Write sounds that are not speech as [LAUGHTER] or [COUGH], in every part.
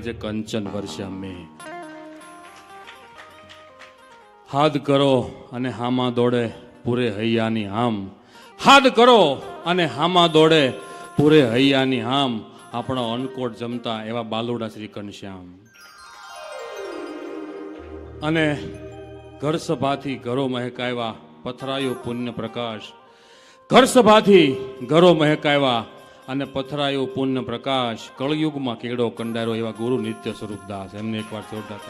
જે કંચન વર્ષા મેં હાથ કરો અને હામાં દોડે પૂરે હૈયાની આમ હાથ કરો અને હામાં દોડે પૂરે હૈયાની આમ આપણો અનકોટ જમતા એવા બાલુડા શ્રી ઘનશ્યામ. અને ઘર સભાથી ઘરો મહેકાવ્યા પથરાયો પુણ્ય પ્રકાશ. ઘર સભાથી ઘરો મહેકાવ્યા અને પથરાયો પુણ્ય પ્રકાશ કળયુગમાં કેળો કંડારો એવા ગુરુ નિત્ય સ્વરૂપ દાસ. એમને એકવાર જોરદાર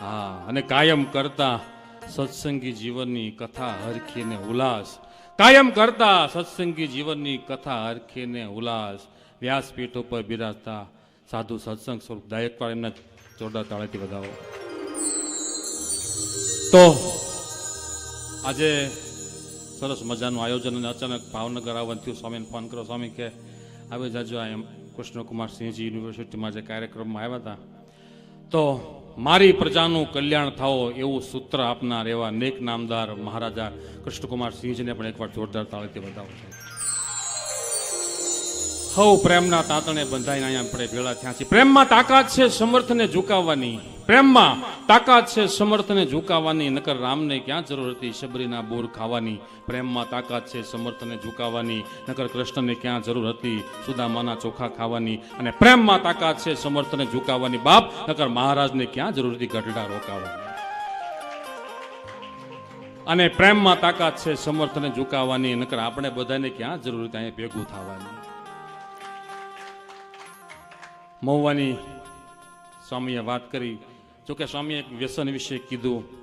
હા, અને કાયમ કરતા સત્સંગી જીવનની કથા હરખીને ઉલ્લાસ. કાયમ કરતા સત્સંગી જીવનની કથા હરખીને ઉલ્લાસ. વ્યાસપીઠ ઉપર બિરાજતા સાધુ સત્સંગ સ્વરૂપ એકવાર એમને જોરદાર તાળેથી વધાવો. તો આજે સરસ મજાનું આયોજન અને અચાનક ભાવનગર આવવાનું થયું. સ્વામીને ફોન કરો સ્વામી કે, આવે જાજો એમ કૃષ્ણકુમાર સિંહજી યુનિવર્સિટીમાં જે કાર્યક્રમમાં આવ્યા હતા. તો મારી પ્રજાનું કલ્યાણ થાઓ એવું સૂત્ર આપનાર એવા નેક નામદાર મહારાજા કૃષ્ણકુમાર સિંહજીને પણ એકવાર જોરદાર તાળીથી બતાવું છું હવ પ્રેમના તાતણે બંધાઈને અહીંયા આપણે ભેળા થયા છીએ. પ્રેમમાં તાકાત છે, સમર્થને ઝુકાવવાની. પ્રેમમાં તાકાત છે સમર્થને ઝુકાવવાની, નકર રામને ક્યાં જરૂર હતી શબરીના બોર ખાવાની? પ્રેમમાં તાકાત છે સમર્થને ઝુકાવવાની, નકર કૃષ્ણને ક્યાં જરૂર હતી સુદામાના ચોખા ખાવાની? અને પ્રેમમાં તાકાત છે સમર્થને ઝુકાવવાની બાપ, નકર મહારાજને ક્યાં જરૂર હતી ગઢડા રોકાવાની? અને પ્રેમમાં તાકાત છે સમર્થને ઝુકાવવાની, નકર આપણે બધાને ક્યાં જરૂર હતી? અહીંયા ભેગું થવાની. મહુવાની સ્વામીએ વાત કરી જોકે સ્વામીએ વ્યસન વિશે કીધું,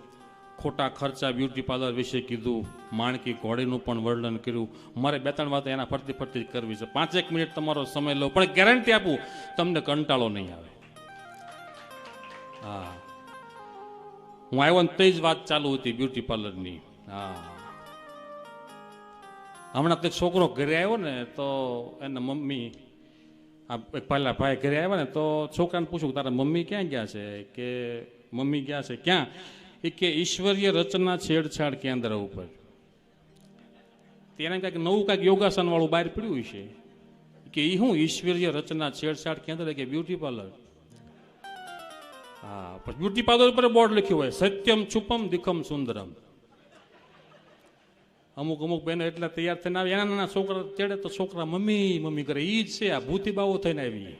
ખોટા ખર્ચા બ્યુટી પાર્લર વિશે કીધું, માણકી ઘોડીનું પણ વર્ણન કર્યું. મારે બે ત્રણ વાતો એના ફરતી ફરતી જ કરવી છે. પાંચેક મિનિટ તમારો સમય લો, પણ ગેરંટી આપું, તમને કંટાળો નહીં આવે. હા. હું આવ્યો ને તે જ વાત ચાલુ હતી બ્યુટી પાર્લરની હા. હમણાં તે છોકરો ઘરે આવ્યો ને, તો એના મમ્મી આ પહેલા ભાઈ ઘરે આવ્યા ને તો છોકરાને પૂછ્યું તારા મમ્મી ક્યાં ગયા છે? કે મમ્મી ગયા છે ક્યાં? એ કે ઈશ્વરીય રચના છેડછાડ કેન્દ્ર ઉપર. તેને કાંઈક નવું કાંઈક યોગાસન વાળું બહાર પડ્યું છે. કે એ શું ઈશ્વરીય રચના છેડછાડ કેન્દ્ર કે બ્યુટી પાર્લર? હા, પણ બ્યુટી પાર્લર ઉપર બોર્ડ લખ્યું હોય, સત્યમ છુપમ દિખમ સુંદરમ. અમુક અમુક બહેનો એટલા તૈયાર થઈને આવે એના નાના છોકરા તેડે તો છોકરા મમ્મી મમ્મી કરે. એ જ છે આ ભૂતી બાવો થઈને આવી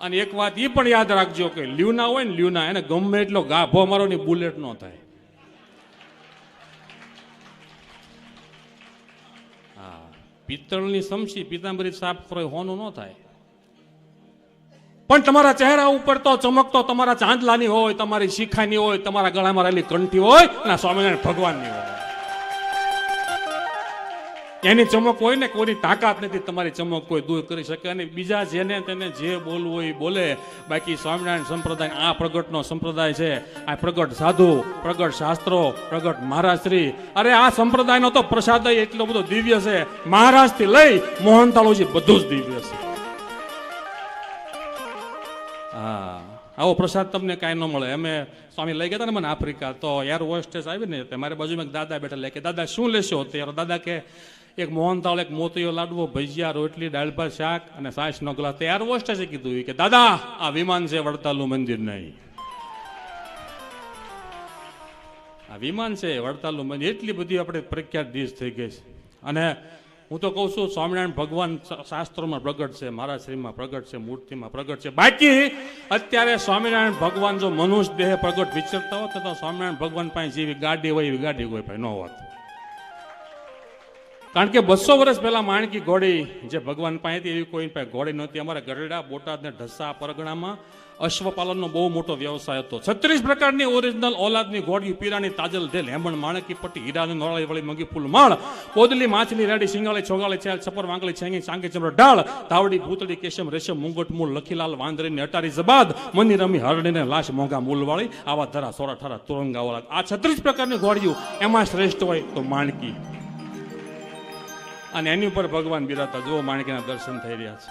અને એક વાત એ પણ યાદ રાખજો કે લ્યુના હોય ને લ્યુના, એને ગમે એટલો ગાભો મારો ને બુલેટ નો થાય. હા. પિત્તળની સમસી પિતાંબરી સાફ કરો હોનું ન થાય. પણ તમારા ચહેરા ઉપર તો ચમકતો તમારા ચાંદલાની હોય, તમારી શિખાની હોય, તમારા ગળામાં રહેલી કંઠી હોય અને સ્વામિનારાયણ ભગવાનની હોય. એની ચમક હોય ને કોઈની તાકાત નથી, તમારી ચમક કોઈ દૂર કરી શકે અને બીજા જેને તેને જે બોલવું હોય બોલે. બાકી સ્વામિનારાયણ સંપ્રદાય, આ પ્રગટનો સંપ્રદાય છે. આ પ્રગટ સાધુ, પ્રગટ શાસ્ત્રો, પ્રગટ મહારાજશ્રી. અરે આ સંપ્રદાયનો તો પ્રસાદ એટલો બધો દિવ્ય છે. મહારાજથી લઈ મોહનતાળુજી બધું જ દિવ્ય છે. હા. આવો પ્રસાદ તમને કાંઈ ન મળે. અમે સ્વામી લઈ ગયા હતા ને મને આફ્રિકા, તો એર હોસ્ટેસ આવી ને તે મારી બાજુમાં એક દાદા બેઠા લે કે, દાદા, શું લેશો? ત્યારે દાદા કે, એક મોહનતાળ એક મોતીયો લાડવો, ભજીયા, રોટલી, દાળ, ભાત, શાક અને સાસ નો ગ્લાસ. તે એર હોસ્ટેસે કીધું કે, દાદા, આ વિમાન છે વડતાલનું મંદિર નહીં. આ વિમાન છે વડતાલનું મંદિર. એટલી બધી આપણે પ્રખ્યાત ડીશ થઈ ગઈ છે. અને હું તો કહું છું, સ્વામિનારાયણ ભગવાન શાસ્ત્રોમાં પ્રગટ છે મારા શ્રીમાં પ્રગટ છે, મૂર્તિમાં પ્રગટ છે. બાકી, અત્યારે સ્વામિનારાયણ ભગવાન જો મનુષ્ય દેહ પ્રગટ વિચરતા હોત તો સ્વામિનારાયણ ભગવાન પાસે જેવી ગાડી હોય, એવી ગાડી કોઈ ભાઈ ન હોત. કારણ કે બસો વર્ષ પહેલાં માણકી ઘોડી જે ભગવાન પાસે હતી, એવી કોઈ પાસે ઘોડી નહોતી. અમારા ગરડા, બોટાદ ને ઢસા પરગણામાં અશ્વપાલનનો બહુ મોટો વ્યવસાય હતો. છત્રીસ પ્રકારની ઓરિજિનલ ઓલાદની ગોળી પીરાની તાજલ ઢેલ હેમણ માણકી પટ્ટી, હીરાની નોળાળી વળી મંગી ફૂલ માળ કોદલી માછલી, રેડી સિંગાળી છોગાળી, છેલ, છપર, વાંગળી, છેંગી ચાંગી ચમડો ડાળ તાવડી ભૂતળી, કેશમ, રેશમ, મુંગટ, મૂળ, લખીલાલ, વાંદરીને અટારી જબાદ મની રમી હરણીને લાશ, મોંઘા મૂલવાળી, આવા ધરા, સોરા, ઠરા, તુરંગા ઓલાદ આ છત્રીસ પ્રકારની ઘોડીઓ એમાં શ્રેષ્ઠ હોય તો માણકી. અને એની ઉપર ભગવાન બિરાતા જુઓ, માણકીના દર્શન થઈ રહ્યા છે.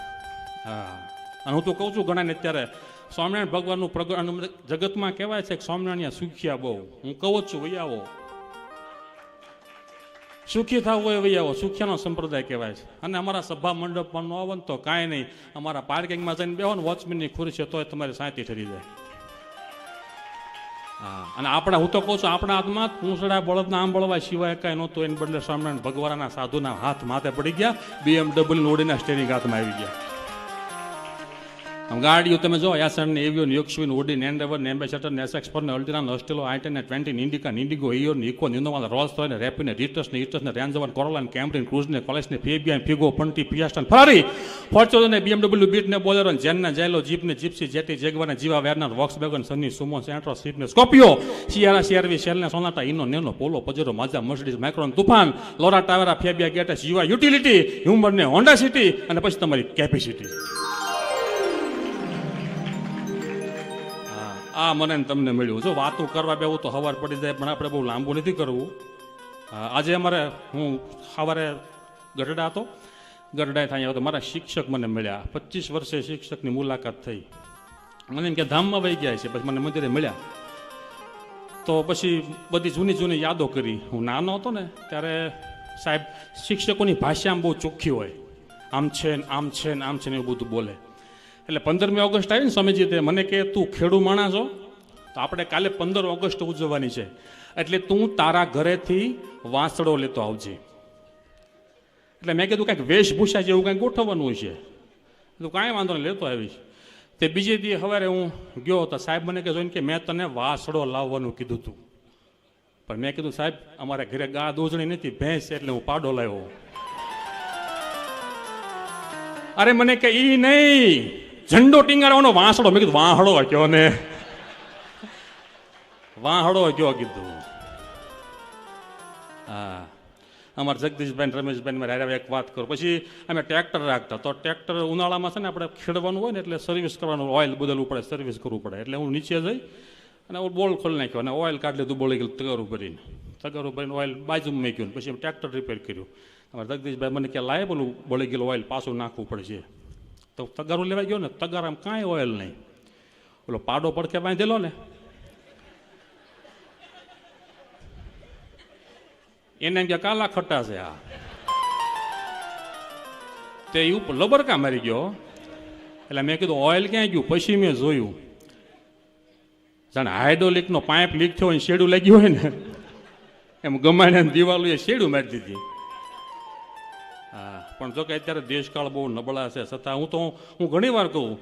હા. અને હું તો કહું છું, ઘણાને અત્યારે સ્વામિનારાયણ ભગવાનનું પ્રગટ જગતમાં કહેવાય છે કે સ્વામિનારાયણ સુખ્યા બહુ. હું કહું છું, વૈયાવો. સુખી થવું હોય વૈયાવો. સુખ્યાનો સંપ્રદાય કહેવાય છે. અને અમારા સભા મંડપમાં ન આવો ને તો કાંઈ નહીં. અમારા પાર્કિંગમાં જઈને બેહો ને વોચમેનની ખુરશી તોય તમારી સાંતી ઠરી જાય. હા, અને આપણા હું તો કહું છું, આપણા હાથમાં પૂંસડા બળદના આમ બળવા સિવાય કાંઈ નહોતું. એને બદલે સ્વામિનારાયણ ભગવાનના સાધુના હાથ માથે પડી ગયા. બીએમડબલ્યુ ઓડીના સ્ટેરિંગ હાથમાં આવી ગયા. આમ ગાડીઓ તમે જો યાસન ને એવિયો ને યોક્ષવીન ઓડી ને એન્ડેવર ને એમ્બેસેડર ને એસએક્સ પર ને અલ્ટિના ને હોસ્ટેલો આઈટેન ને ટ્વેન્ટી ને ઇન્ડિકા ને ઇન્ડિગો ઇયો ને ઇકો નિંદોમાં રોલ્સ રોય ને રેપી ને રીટસ ને ઇટસ ને રેન્જવર કોરોલા ને કેમ્બ્રિન ક્રુઝ ને કોલેજ ને ફેબિયા ફિગો પંટી પિયાસ્ટન ફરારી ફોર્ચ્યુનર ને બીએમડબલ્યુ બીટ ને બોલેરો ને જેન ને જેલો જીપ ને જીપ્સી જેટી જેગવા ને જીવા વેરનર વોક્સ બેગન સની સુમો સેન્ટ્રો સ્વીપ ને સ્કોપિયો સિયારા સિયારવી શેલ ને સોનાટા ઇનો Nano Polo Pajero Maaza Mercedes Micron Toofan Laura Tavera Fabia ગેટા જીવા યુટિલિટી હ્યુમર ને હોન્ડા સિટી અને પછી તમારી કેપેસિટી આ મને તમને મળ્યું. જો વાતો કરવા બેવું તો હવાર પડી જાય, પણ આપણે બહુ લાંબુ નથી કરવું. આજે અમારે, હું સવારે ગઢડા હતો. ગઢડાએ થાય તો મારા શિક્ષક મને મળ્યા. પચીસ વર્ષે શિક્ષકની મુલાકાત થઈ. મને એમ કે ધામમાં વહી ગયા છે, પછી મને મંદિરે મળ્યા. તો પછી બધી જૂની જૂની યાદો કરી. હું નાનો હતો ને, ત્યારે સાહેબ, શિક્ષકોની ભાષા આમ બહુ ચોખ્ખી હોય. આમ છે ને, આમ છે ને, આમ છે ને એવું બધું બોલે. એટલે પંદરમી ઓગસ્ટ આવીને સ્વામીજી તે મને કે તું ખેડૂ માણસ છો તો આપણે કાલે પંદર ઓગસ્ટ ઉજવવાની છે. એટલે તું તારા ઘરેથી વાંસળો લેતો આવજે. એટલે મેં કીધું કાંઈક વેશભૂષા જેવું કાંઈક ગોઠવવાનું છે. તો કાંઈ વાંધો નહીં, લેતો આવીશ. તે બીજે દી સવારે હું ગયો તો સાહેબ મને કે જોઈને કે મેં તને વાસડો લાવવાનું કીધું હતું પણ મેં કીધું, સાહેબ, અમારા ઘરે ગા દોજણી નથી, ભેંસ એટલે હું પાડો લાવ્યો. અરે મને કે ઈ નહીં ઝંડો ટીંગાડવાનો વાંસડો મેં કીધું વાહડો કયો ને વાહડો કયો કીધું હા અમારા જગદીશભાઈ રમેશભાઈ મારે હારે એક વાત કરું પછી અમે ટ્રેક્ટર રાખતા તો ટ્રેક્ટર ઉનાળામાં છે ને આપણે ખેડવાનું હોય ને એટલે સર્વિસ કરવાનું ઓઇલ બદલવું પડે સર્વિસ કરવું પડે એટલે હું નીચે જઈ અને હું બોલ ખોલી નાખ્યો અને ઓઇલ કાઢી લીધું બોલી ગયેલું તગારું ભરીને તગારું ભરીને ઓઇલ બાજુમાં મૂક્યું ને પછી ટ્રેક્ટર રિપેર કર્યું અમારા જગદીશભાઈ મને ક્યાં લાય બોલું બળી ગયેલું ઓઇલ પાછું નાખવું પડશે તો તગારું લેવા ગયો ને, તગારામાં કાંઈ ઓઇલ નહીં. ઓલો પાડો પડકે બાંધેલો ને. એને એમ કે કાલા ખટ્ટા છે આ. તે ઉપર લબરકા મારી ગયો. એટલે મેં કીધું ઓઇલ ક્યાં ગયું? પછી મેં જોયું. જાણે હાઇડ્રોલિકનો પાઇપ લીક થયો હોય શેડું લાગ્યું હોય ને. એમ ગમાને દિવાલો એ શેડું મારી દીધી. પણ જો કે અત્યારે દેશકાળ બહુ નબળા છે, છતાં હું તો હું ઘણી વાર કહું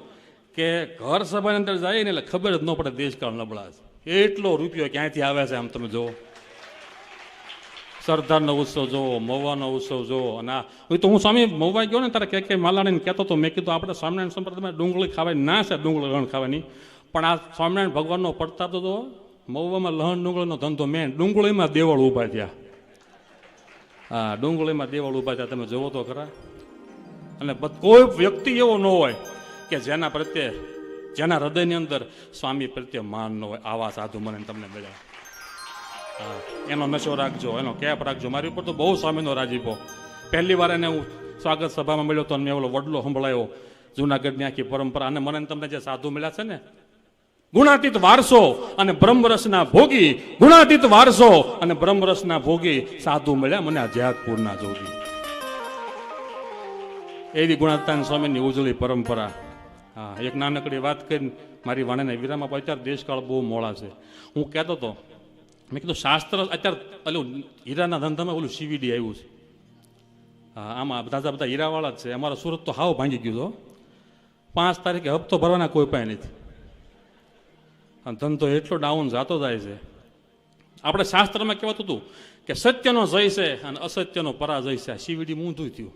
કે ઘર સભાની અંદર જાય ને એટલે ખબર જ ન પડે દેશકાળ નબળા છે. એટલો રૂપિયો ક્યાંથી આવે છે આમ તમે જુઓ. સરદારનો ઉત્સવ જોવો મહુવાનો ઉત્સવ જોવો અને આ તો હું સ્વામી મહુવા ગયો ને તારે કે કે માલાણીને કહેતો હતો, મેં કીધું, આપણે સ્વામિનારાયણ સંપ્રદાયમાં ડુંગળી ખાવાની ના છે, ડુંગળી લહણ ખાવાની. પણ આ સ્વામિનારાયણ ભગવાનનો પડતા તો મહુવામાં લહણ ડુંગળીનો ધંધો મેં ડુંગળીમાં દેવળ ઊભા થયા. હા ડુંગળીમાં દેવળ ઊભા થયા તમે જોવો તો ખરા. અને કોઈ વ્યક્તિ એવો ન હોય કે જેના પ્રત્યે જેના હૃદયની અંદર સ્વામી પ્રત્યે માન ન હોય. આવા સાધુ મને તમને મળ્યા. હા, એનો નશો રાખજો એનો કેપ રાખજો. મારી ઉપર તો બહુ સ્વામીનો રાજીપો પહેલી વાર એને હું સ્વાગત સભામાં મળ્યો તો મેં ઓલો વડલો સંભળાયો. જુનાગઢની આખી પરંપરા. અને મને તમને જે સાધુ મળ્યા છે ને ગુણાતીત વારસો અને બ્રહ્મરસના ભોગી, ગુણાતીત વારસો અને બ્રહ્મરસના ભોગી સાધુ મળ્યા મને આ જયાગપુરના જોગી એવી ગુણાતાન સ્વામીની ઉજળી પરંપરા. હા, એક નાનકડી વાત કરીને મારી વાણીને વિરામ આપો. અત્યારે દેશકાળ બહુ મોડા છે. હું કહેતો હતો, મેં કીધું શાસ્ત્ર અત્યારે ઓલું હીરાના ધંધામાં ઓલું સીવીડી આવ્યું છે. હા, આમાં બધા બધા હીરાવાળા જ છે. અમારો સુરત તો હાવ ભાંગી ગયું હતો પાંચ તારીખે હપ્તો ભરવાના કોઈ પાસે નથી. અને ધંધો એટલો ડાઉન જાતો જાય છે. આપણે શાસ્ત્રમાં કહેવાતું હતું કે સત્યનો જય છે અને અસત્યનો પરાજય છે. આ સીવીડી મૂંધું થયું.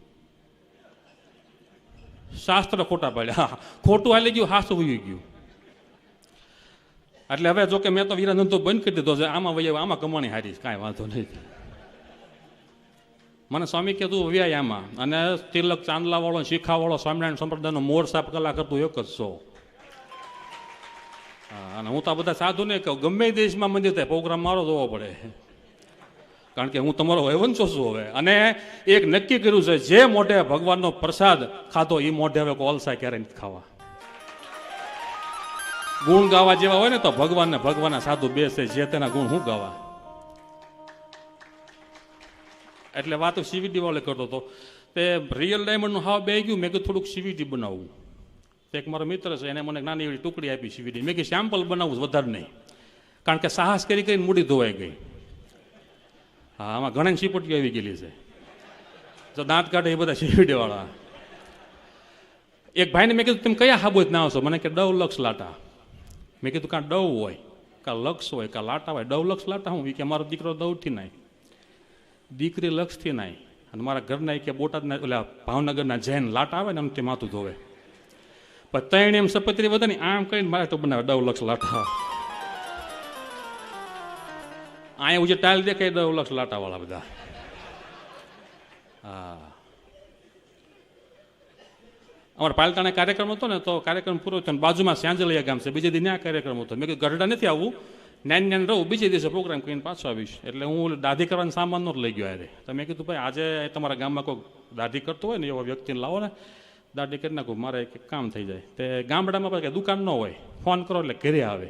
શાસ્ત્ર ખોટા પાડ્યા. ખોટું હાલી ગયું હાસું વયું ગયું. એટલે હવે જો કે મેં તો વીરા ધંધો બંધ કરી દીધો છે. આમાં વૈયા આમાં કમાણી હારી કાંઈ વાંધો નહીં. મને સ્વામી કહેતું વ્યાય આમાં અને તિલક ચાંદલાવાળો શીખાવાળો સ્વામિનારાયણ સંપ્રદાયનો મોર સાપ કલા કરતું એક જ હા, અને હું તો આ બધા સાધુ ને કહું, ગમે દેશમાં મંદિર થાય પ્રોગ્રામ મારો જોવો પડે. કારણ કે હું તમારો વંશો છું હવે. અને એક નક્કી કર્યું છે, જે મોઢે ભગવાનનો પ્રસાદ ખાધો એ મોઢે હવે કોલસા ક્યારે ખાવા. ગુણ ગાવા જેવા હોય ને તો ભગવાનને ભગવાનના સાધુ બેસે, જે તેના ગુણ હું ગાવા. એટલે વાત સીવીડી વાળે કરતો હતો. તે રિયલ ડાયમંડનું હાવ બે ગયું, મેં કીધું થોડુંક સીવીડી બનાવવું તો એક મારો મિત્ર છે, એને મને નાની એવી ટુકડી આપી સીવીડી મેં કે સેમ્પલ બનાવવું વધારે નહીં. કારણ કે સાહસ કરી કરીને મૂડી ધોવાઈ ગઈ. હા, આમાં ઘણા સીપટીઓ આવી ગયેલી છે. તો દાંત કાઢે એ બધા સીવીડીવાળા એક ભાઈને મેં કીધું, તમે કયા હાબોજ ના આવશો મને કે, ડવ લક્ષ લાટા. મેં કીધું, કાં ડવ હોય, કાં લક્ષ હોય, કાં લાટા હોય? ડવ લક્ષ લાટા હું? કે, મારો દીકરો દવથી નાય. દીકરી લક્ષથી નાય. અને મારા ઘરના કે, બોટાદના, ઓલા ભાવનગરના જૈન લાટા આવે ને એમ તે માથું ધોવે. પણ ત્રણ એમ સપત્રી વધે ને આમ કરીને મારે તો બનાવે દવ લક્ષ લાટા અહીંયા ઉજે ટાઈલ દેખાય દવ લક્ષ લાટાવાળા બધા. હા. અમારા પાલતાણે કાર્યક્રમ હતો ને, તો કાર્યક્રમ પૂરો થયો બાજુમાં સાંજલિયા ગામ છે, બીજે દિને આ કાર્યક્રમ હતો. મેં કીધું, ગઢડા નથી આવવું નાન નાન રહું, બીજે દિવસે પ્રોગ્રામ કરીને પાછો આવીશ. એટલે હું દાઢી કરવાનો સામાન નહોતો લઈ ગયો અરે તો મેં કીધું, ભાઈ, આજે તમારા ગામમાં કોઈ દાઢી કરતો હોય ને, એવા વ્યક્તિને લાવો ને. દાઢી કરી નાખું, મારે એક કામ થઈ જાય. તે ગામડામાં કાંઈ દુકાન ન હોય, ફોન કરો એટલે ઘરે આવે.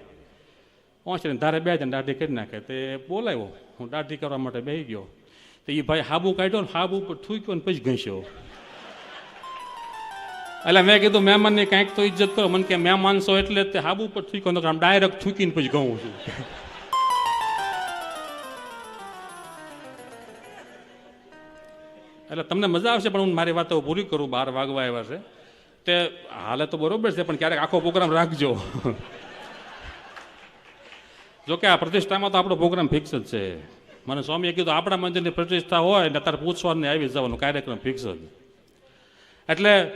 પહોંચીને ધારે બે જણ દાઢી કરી નાખે. તે બોલાવ્યો. હું દાઢી કરવા માટે બેસી ગયો. તો એ ભાઈ હાબુ કાઢ્યો ને હાબુ ઉપર થૂક્યો ને પછી ઘસ્યો. એટલે મેં કીધું, મહેમાનની કાંઈક તો ઇજ્જત કરો. મને કે મહેમાન છો એટલે તે હાબુ ઉપર થૂક્યો આમ ડાયરેક્ટ થૂકીને પછી ઘઉં છું. એટલે તમને મજા આવશે, પણ હું મારી વાતો પૂરી કરું, બાર વાગવા આવ્યા છે. તે હાલે તો બરોબર છે, પણ ક્યારેક આખો પ્રોગ્રામ રાખજો. [LAUGHS] જોકે આ પ્રતિષ્ઠામાં તો આપણો પ્રોગ્રામ ફિક્સ જ છે. મને સ્વામીએ કીધું, આપણા મંદિરની પ્રતિષ્ઠા હોય, ને તારે પૂછવાને આવી જવાનું, કાર્યક્રમ ફિક્સ જ. એટલે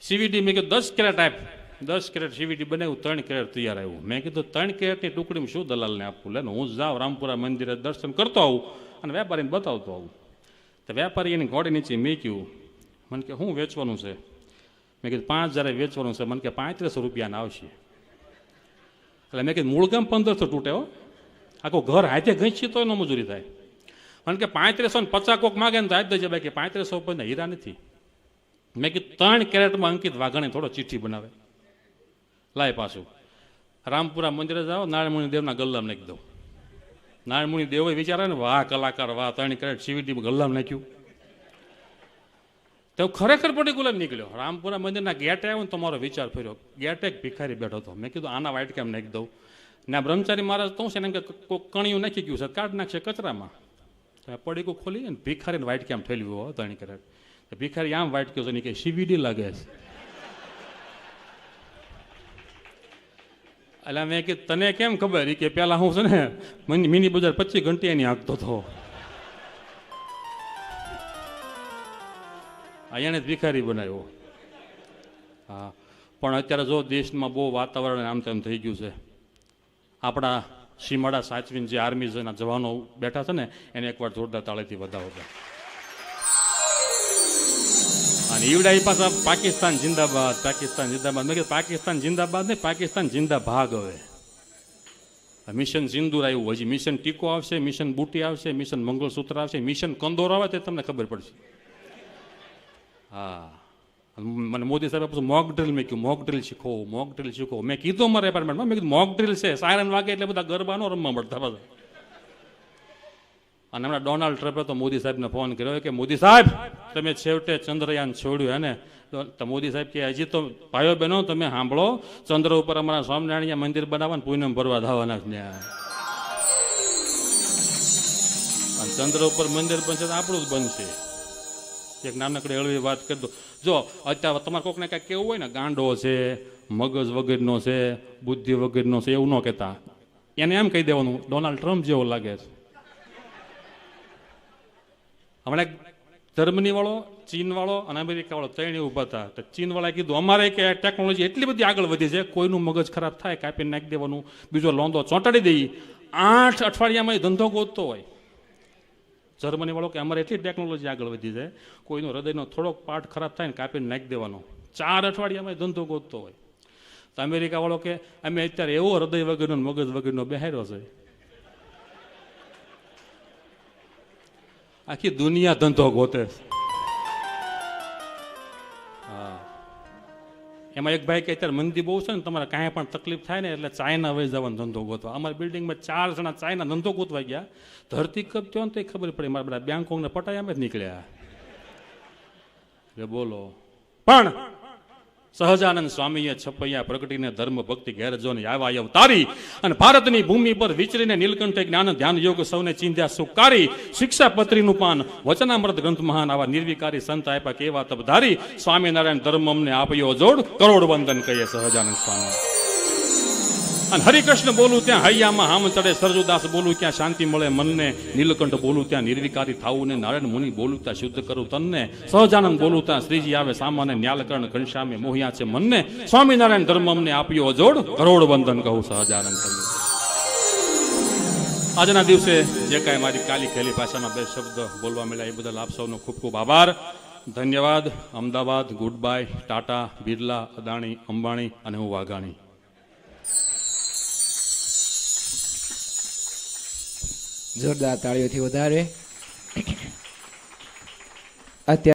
સીવીડી મેં કીધું, દસ કેરેટ આપ. દસ કેરેટ સીવીડી બનાવ્યું, ત્રણ કેરેટ તૈયાર આવ્યું. મેં કીધું, ત્રણ કેરેટની ટુકડીમાં શું દલાલને આપવું? લે હું જાઉં રામપુરા મંદિરે દર્શન કરતો આવું અને વેપારીને બતાવતો આવું. તો વેપારી એની ઘોડી નીચે મેક્યું. મને કે શું વેચવાનું છે? મેં કીધું, પાંચ હજારે વેચવાનું છે. મને કે, પાંત્રીસો રૂપિયાના આવશે. એટલે મેં કીધું મૂળગામ પંદરસો તૂટે હો. આખું ઘર હાથે ઘસીએ તો એનો મજૂરી થાય. મને કે, પાંત્રીસો ને પચાસ કોક માગે ને તો આપી દેજે. બાકી પાંત્રીસો ઉપર હીરા નથી. મેં કીધું, ત્રણ કેરેટમાં અંકિત વાઘાણી થોડો ચિઠ્ઠી બનાવે. લાય પાછું. રામપુરા મંદિરે જાઓ, નારાયણ દેવના ગલ્લામાં નાખી દઉં નારાયણમુનિ દેવો વિચારે ને, વાહ, કલાકાર, વાહ ત્રણ કરેટ સીવીટી ગલ્લામ નાખ્યું. તો ખરેખર પર્ટિક્યુલર નીકળ્યો. રામપુરા મંદિરના ગેટે આવ્યો ને તમારો વિચાર ફર્યો. ગેટે એક ભિખારી બેઠો હતો. મેં કીધું, આના વાઇટ કેમ નાખી દઉં. ને બ્રહ્મચારી મહારાજ તો છે ને કે કણિયું નાખી ગયું છે, કાઢ નાખશે કચરામાં. પડીકું ખોલી ભિખારીને વાઇટ કેમ ઠેલ્યું, હો ત્રણ કરેટ ભિખારી આમ વાઇટ કહ્યું છે ને કે સીવીડી લાગે છે. એટલે મેં કે તને કેમ ખબર? કે પેલા હું છે ને મિની બજાર પચીસ ઘંટી એની હાંકતો હતો. અહીંયા જ ભિખારી બનાવ્યો. હા. પણ અત્યારે જો દેશમાં બહુ વાતાવરણ આમ તેમ થઈ ગયું છે, આપણા સીમાડા સાચવીને જે આર્મી જવાનો બેઠા છે ને, એને એકવાર જોરદાર તાળેથી વધાવો છે અને ઈવડા એ પાછા પાકિસ્તાન જિંદાબાદ પાકિસ્તાન જિંદાબાદ. મેં કીધું પાકિસ્તાન જિંદાબાદ નહીં, પાકિસ્તાન જિંદા ભાગ હવે મિશન સિંદુર આવ્યું હજી મિશન ટીકો આવશે, મિશન બુટી આવશે, મિશન મંગળસૂત્ર આવશે, મિશન કંદોર આવે તે તમને ખબર પડશે. હા. મને મોદી સાહેબ પછી મોક ડ્રિલ મેં કીધું મોક ડ્રિલ શીખો મોક ડ્રિલ શીખો. મેં કીધું મારા એપાર્ટમેન્ટમાં મેં કીધું મોક ડ્રિલ છે. સાયરન વાગે એટલે બધા ગરબા નો રમવા મળતા બધા અને હમણાં ડોનાલ્ડ ટ્રમ્પે તો મોદી સાહેબને ફોન કર્યો કે, મોદી સાહેબ, તમે છેવટે ચંદ્રયાન છોડ્યું હે ને તો મોદી સાહેબ કે, હજી તો ભાઈઓ બહેનો, તમે સાંભળો, ચંદ્ર ઉપર અમારા સ્વામિનારાયણ મંદિર બનાવવાનું, પૂનમ ભરવા ધાવાના અને ચંદ્ર ઉપર મંદિર બનશે તો આપણું જ બનશે. એક નાનકડી હળવી વાત કરી દો. જો, અત્યારે તમારે કોકને કાંઈક કેવું હોય ને, ગાંડો છે, મગજ વગરનો છે, બુદ્ધિ વગરનો છે, એવું ન કહેતા. એને એમ કહી દેવાનું, ડોનાલ્ડ ટ્રમ્પ જેવો લાગે છે. હમણાં જર્મનીવાળો જર્મની વાળો ચીન અને અમેરિકા વાળો ત્રણે ઊભા હતા. તો ચીનવાળાએ કીધું, અમારે કે ટેકનોલોજી એટલી બધી આગળ વધી છે, કોઈનું મગજ ખરાબ થાય કાપી નાખી દેવાનું, બીજો લોંદો ચોંટાડી દઈ આઠ અઠવાડિયામાં ધંધો ગોતતો હોય. જર્મની વાળો કે, અમારે એટલી ટેકનોલોજી આગળ વધી છે, કોઈનો હૃદયનો થોડોક પાર્ટ ખરાબ થાય ને કાપીને નાખી દેવાનો. ચાર અઠવાડિયામાં ધંધો ગોતતો હોય. તો અમેરિકા વાળો કે, અમે અત્યારે એવો હૃદય વગરનો મગજ વગરનો બેહાર્યો છે. આખી દુનિયા ધંધો ગોતે હા. એમાં એક ભાઈ કે અત્યારે મંદી બહુ છે ને, તમારે કાંઈ પણ તકલીફ થાય ને એટલે ચાઇના વહી જવાનો ધંધો ગોતવા. અમારા બિલ્ડિંગમાં ચાર જણા ચાઇના ધંધો ગોતવા ગયા. ધરતી કપ થયો ને તો ખબર પડી, મારા બધા બેંકોને પટાયા જ નીકળ્યા. એટલે બોલો. પણ સહજાનંદ સ્વામીએ છપૈયા પ્રગટીને ધર્મ ભક્તિ ગેરજોને આવ્યા અવતારી અને ભારતની ભૂમિ પર વિચરીને નીલકંઠે જ્ઞાન ધ્યાન યોગ સૌને ચિંધ્યા સુકારી શિક્ષાપત્રીનું પાન, વચનામૃત ગ્રંથ મહાન આવા નિર્વિકારી સંત આપ્યા કેવા તબધારી સ્વામિનારાયણ ધર્મ અમને આપ્યો જોડ કરોડ વંદન કહીએ સહજાનંદ સ્વામી. અને હરિકૃષ્ણ બોલું ત્યાં હૈયામાં હામ ચડે, સરજુદાસ બોલું ત્યાં શાંતિ મળે, મનને નીલકંઠ બોલું ત્યાં નિર્વિકારી થાવું ને નારાયણ મુનિ બોલું ત્યાં શુદ્ધ કરું તનને, સહજાનંદ બોલું ત્યાં શ્રીજી આવે સામાન્ય ન્યાલકર્ણ ઘનશ્યામે મોહિયા છે મનને, સ્વામિનારાયણ ધર્મ અમને આપ્યો જોડ કરોડ વંદન કહું સહજાનંદ કહ્યું આજના દિવસે જે કાંઈ મારી કાલી ખેલી ભાષામાં બે શબ્દ બોલવા મળ્યા એ બદલ આપ સૌનો ખૂબ ખૂબ આભાર. ધન્યવાદ, અમદાવાદ ગુડ બાય ટાટા, બિરલા, અદાણી, અંબાણી અને હું વાઘાણી. જોરદાર તાળીઓથી વધારે. અત્યારે